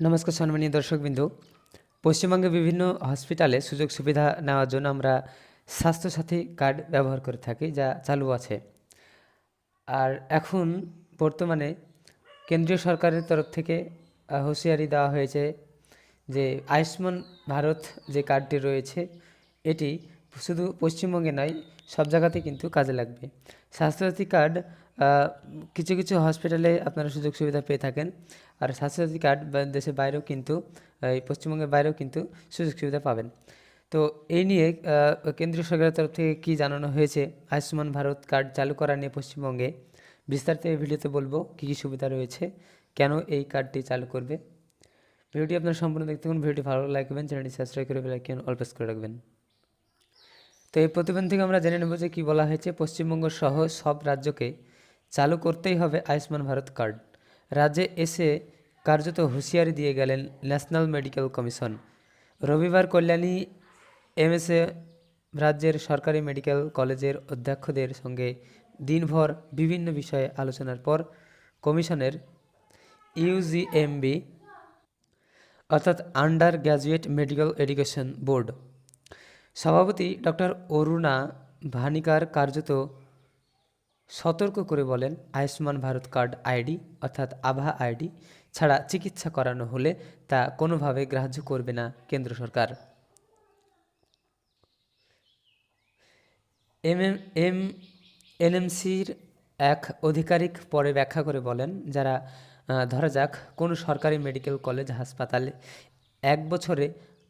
নমস্কার সম্মানীয় দর্শকবিন্দু। পশ্চিমবঙ্গে বিভিন্ন হসপিটালে সুযোগ সুবিধা নেওয়ার জন্য আমরা স্বাস্থ্যসাথী কার্ড ব্যবহার করে থাকি, যা চালু আছে। আর এখন বর্তমানে কেন্দ্রীয় সরকারের তরফ থেকে হুঁশিয়ারি দেওয়া হয়েছে যে আয়ুষ্মান ভারত যে কার্ডটি রয়েছে, এটি শুধু পশ্চিমবঙ্গে নয়, সব জায়গাতে কিন্তু কাজে লাগবে। স্বাস্থ্যসাথী কার্ড কিছু কিছু হসপিটালে আপনারা সুযোগ সুবিধা পেয়ে থাকেন। আর স্বাস্থ্যসাথী কার্ড দেশের বাইরেও কিন্তু এই পশ্চিমবঙ্গের বাইরেও কিন্তু সুযোগ সুবিধা পাবেন। তো এই নিয়ে কেন্দ্রীয় সরকারের তরফ থেকে কী জানানো হয়েছে? আয়ুষ্মান ভারত কার্ড চালু করা নিয়ে পশ্চিমবঙ্গে বিস্তারিত এই ভিডিওতে বলব কী কী সুবিধা রয়েছে, কেন এই কার্ডটি চালু করবে। ভিডিওটি আপনার সম্পূর্ণ দেখতে থাকুন। ভিডিওটি ভালো লাগবেন চ্যানেলটি সাবস্ক্রাইব করে বেলাইকন অল প্রেস করে রাখবেন। তো এই প্রতিবেদন থেকে আমরা জেনে নেব যে কী বলা হয়েছে। পশ্চিমবঙ্গ সহ সব রাজ্যকে চালু করতেই হবে আয়ুষ্মান ভারত কার্ড। রাজ্যে এসে কার্যত হুঁশিয়ারি দিয়ে গেলেন ন্যাশনাল মেডিকেল কমিশন। রবিবার কল্যাণী এমএসএ রাজ্যের সরকারি মেডিকেল কলেজের অধ্যক্ষদের সঙ্গে দিনভর বিভিন্ন বিষয়ে আলোচনার পর কমিশনের ইউজিএমবি অর্থাৎ under graduate medical education board সভাপতি ডক্টর অরুণা ভানিকার কার্যত সতর্ক করে বলেন, আয়ুষ্মান ভারত কার্ড আইডি অর্থাৎ আভা আইডি ছাড়া চিকিৎসা করানো হলে তা কোনোভাবে গ্রাহ্য করবে না কেন্দ্র সরকার। এম এম এম, এনএমসির এক আধিকারিক পরে ব্যাখ্যা করে বলেন, যারা ধরা যাক, কোনো সরকারি মেডিকেল কলেজ, হাসপাতালে এক বছরে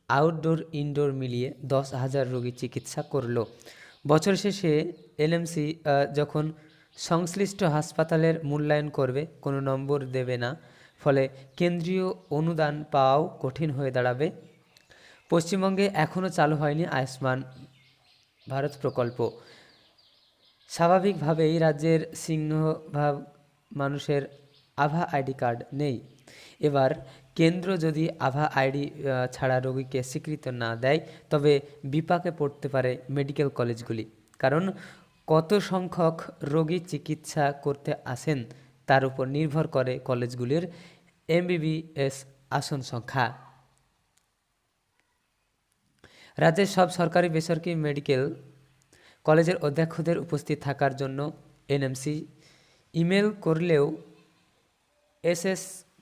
আউটডোর, ইনডোর মিলিয়ে দশ হাজার রোগী চিকিৎসা করল। বছর শেষে এনএমসি যখন সংশ্লিষ্ট হাসপাতালের মূল্যায়ন করবে, কোনো নম্বর দেবে না, ফলে কেন্দ্রীয় অনুদান পাওয়াও কঠিন হয়ে দাঁড়াবে। পশ্চিমবঙ্গে এখনও চালু হয়নি আয়ুষ্মান ভারত প্রকল্প। স্বাভাবিকভাবেই রাজ্যের সিংহভাগ মানুষের আভা আইডি কার্ড নেই। এবার কেন্দ্র যদি আভা আইডি ছাড়া রোগীকে স্বীকৃত না দেয়, তবে বিপাকে পড়তে পারে মেডিকেল কলেজগুলি। কারণ কত সংখ্যক রোগী চিকিৎসা করতে আসেন, তার উপর নির্ভর করে কলেজগুলির এমবিবিএস আসন সংখ্যা। রাজ্যের সব সরকারি বেসরকারি মেডিকেল কলেজের অধ্যক্ষদের উপস্থিত থাকার জন্য এনএমসি ইমেল করলেও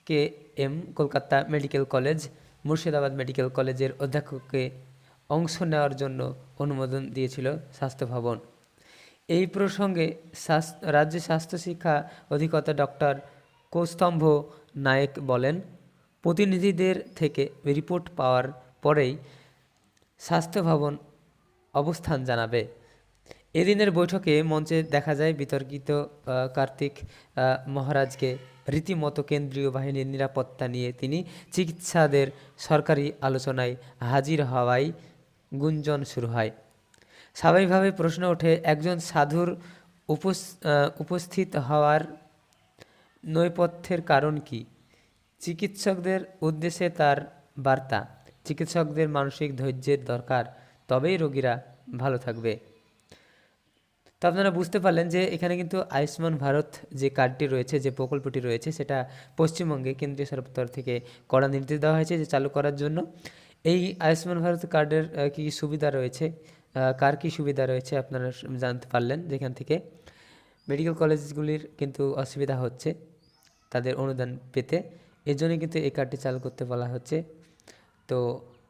SSKM Kolkata medical college, Murshidabad medical কলেজের অধ্যক্ষকে অংশ নেওয়ার জন্য অনুমোদন দিয়েছিল স্বাস্থ্য ভবন। এই প্রসঙ্গে রাজ্য স্বাস্থ্য শিক্ষা অধিকর্তা ডক্টর কৌস্তম্ভ নায়েক বলেন, প্রতিনিধিদের থেকে রিপোর্ট পাওয়ার পরেই স্বাস্থ্য ভবন অবস্থান জানাবে। এদিনের বৈঠকে মঞ্চে দেখা যায় বিতর্কিত কার্তিক মহারাজকে রীতিমতো কেন্দ্রীয় বাহিনীর নিরাপত্তা নিয়ে তিনি চিকিৎসাদের সরকারি আলোচনায় হাজির হওয়ায় গুঞ্জন শুরু হয়। স্বাভাবিকভাবে প্রশ্ন ওঠে, একজন সাধুর উপস- উপস্থিত হওয়ার নৈপথ্যের কারণ কি? চিকিৎসকদের উদ্দেশ্যে তার বার্তা, চিকিৎসকদের মানসিক ধৈর্যের দরকার, তবেই রোগীরা ভালো থাকবে। তো আপনারা বুঝতে পারলেন যে এখানে কিন্তু আয়ুষ্মান ভারত যে কার্ডটি রয়েছে, যে প্রকল্পটি রয়েছে, সেটা পশ্চিমবঙ্গে কেন্দ্রীয় সরকার থেকে কড়া নির্দেশ দেওয়া হয়েছে যে চালু করার জন্য। এই আয়ুষ্মান ভারত কার্ডের কী সুবিধা রয়েছে? কার কী সুবিধা রয়েছে আপনারা জানতে পারলেন যেখান থেকে? মেডিকেল কলেজগুলির কিন্তু অসুবিধা হচ্ছে তাদের অনুদান পেতে। এর জন্য কিন্তু এই কার্ডটি চালু করতে বলা হচ্ছে। তো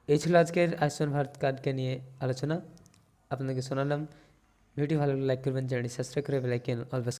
এই ছিল আজকের আয়ুষ্মান ভারত কার্ডকে নিয়ে আলোচনা। আপনাদেরকে শোনালাম। ভিডিও ভালো লাইক করবেন চ্যানেলটি সাবস্ক্রাইব করে বেলাইকেন অলওয়েজ